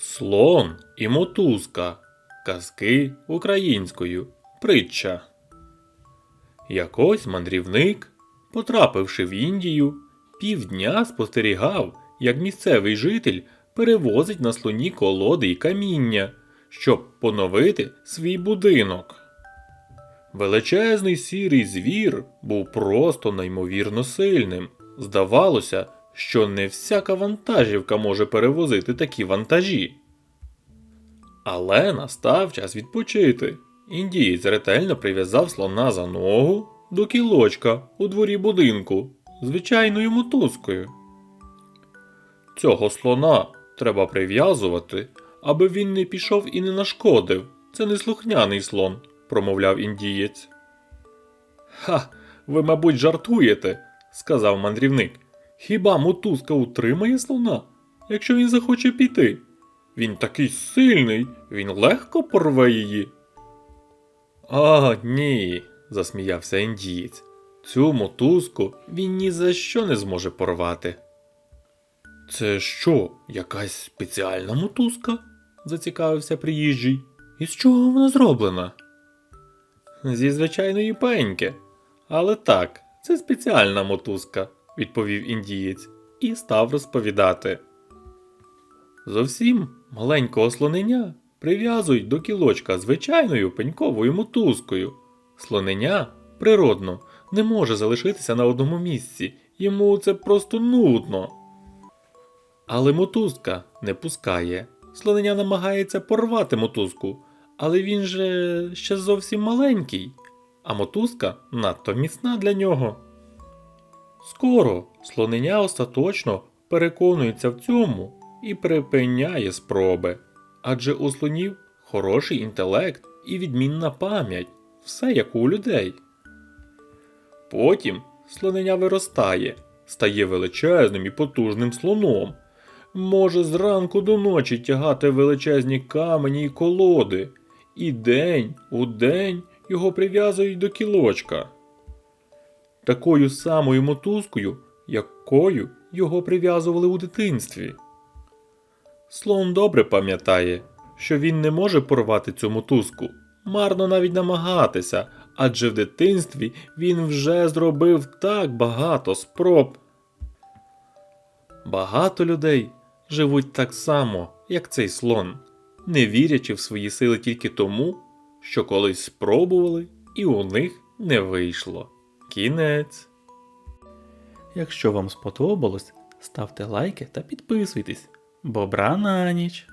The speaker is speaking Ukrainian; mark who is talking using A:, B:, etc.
A: Слон і мотузка. Казки українською. Притча. Якось мандрівник, потрапивши в Індію, півдня спостерігав, як місцевий житель перевозить на слоні колоди й каміння, щоб поновити свій будинок. Величезний сірий звір був просто неймовірно сильним. Здавалося, що не всяка вантажівка може перевозити такі вантажі. Але настав час відпочити. Індієць ретельно прив'язав слона за ногу до кілочка у дворі будинку звичайною мотузкою. Цього слона треба прив'язувати, аби він не пішов і не нашкодив. Це неслухняний слон, промовляв індієць. Ха, ви, мабуть, жартуєте, сказав мандрівник. Хіба мотузка утримає слона, якщо він захоче піти? Він такий сильний, він легко порве її. О, ні, засміявся індієць. Цю мотузку він ні за що не зможе порвати. Це що, якась спеціальна мотузка? зацікавився приїжджий. І з чого вона зроблена? Зі звичайної пеньки. Але так, це спеціальна мотузка, відповів індієць і став розповідати. Зовсім маленького слоненя прив'язують до кілочка звичайною пеньковою мотузкою. Слоненя природно не може залишитися на одному місці, йому це просто нудно. Але мотузка не пускає. Слоненя намагається порвати мотузку, але він же ще зовсім маленький, а мотузка надто міцна для нього. Скоро слоненя остаточно переконується в цьому і припиняє спроби, адже у слонів хороший інтелект і відмінна пам'ять, все як у людей. Потім слоненя виростає, стає величезним і потужним слоном, може зранку до ночі тягати величезні камені й колоди, і день у день його прив'язують до кілочка. Такою самою мотузкою, якою його прив'язували у дитинстві. Слон добре пам'ятає, що він не може порвати цю мотузку, марно навіть намагатися, адже в дитинстві він вже зробив так багато спроб. Багато людей живуть так само, як цей слон, не вірячи в свої сили тільки тому, що колись спробували і у них не вийшло. Кінець. Якщо вам сподобалось, ставте лайки та підписуйтесь. Бобра на ніч!